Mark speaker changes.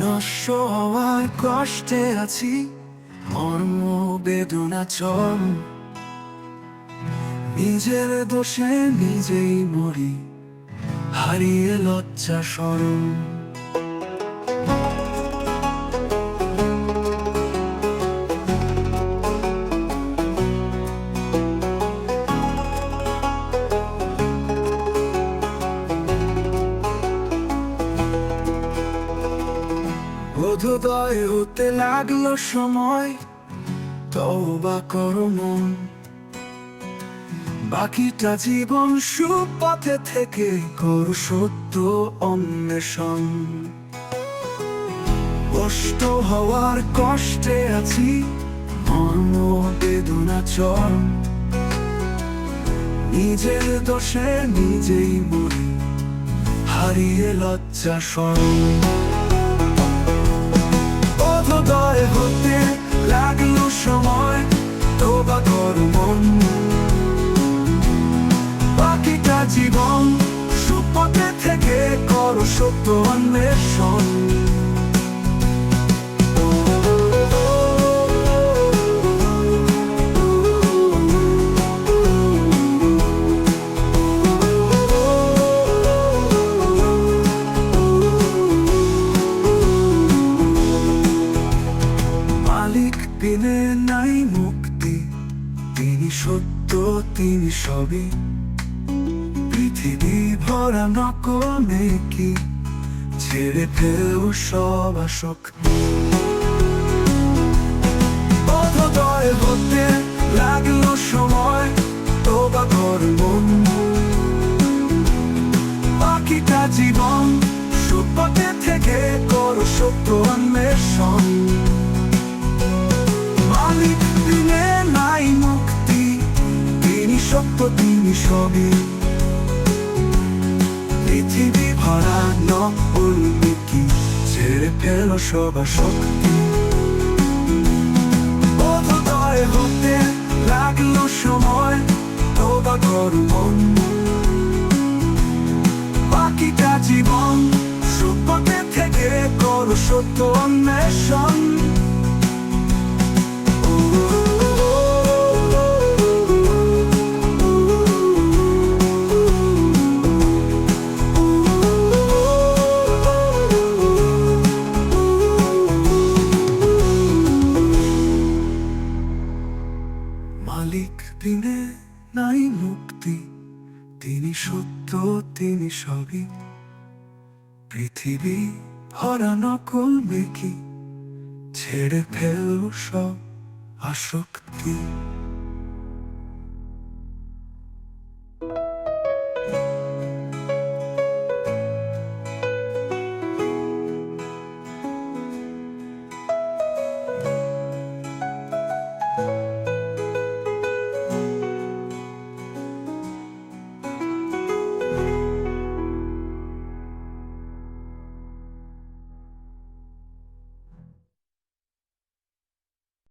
Speaker 1: নষ্ট হওয়ার কষ্টে আছি। মর্ম বেদনা চরম। নিজের দোষে নিজেই মরি। হারিয়ে লজ্জা সরম। বোধোদয় হতে লাগল সময়, তওবা করো মন। বাকিটা জীবন সুপথে থেকে করো সত্য অন্বেষণ। কষ্ট হওয়ার কষ্টে আছি, মর্ম বেদনা চরম নিজের দোষে নিজেই মরি, হারিয়ে লজ্জা সরম অন্বেষণ। মালিক বিনে নাই মুক্তি তিনি সত্য তিনি সবই। পৃথিবী ভরা নকলে কি ছেড়ে ফেল সব আসক্তি বোধোদয় হতে লাগল সময়, তোবা কর মন বাকিটা জীবন, সুপথে থেকে করো সত্য অন্বেষণ। মালিক দিনে নাই মুক্তি, তিনি সত্য, তিনি সবই। পৃথিবী ভরা ছেড়ে ফেল শক্তি। হতে লাগল সময়, তোবা কর বাকিটা জীবন সুপথে থেকে করো সত্য অন্বেষণ। তিনি সত্য তিনি সবই। পৃথিবী ভরা নকল মেকি ছেড়ে ফেল সব আসক্তি।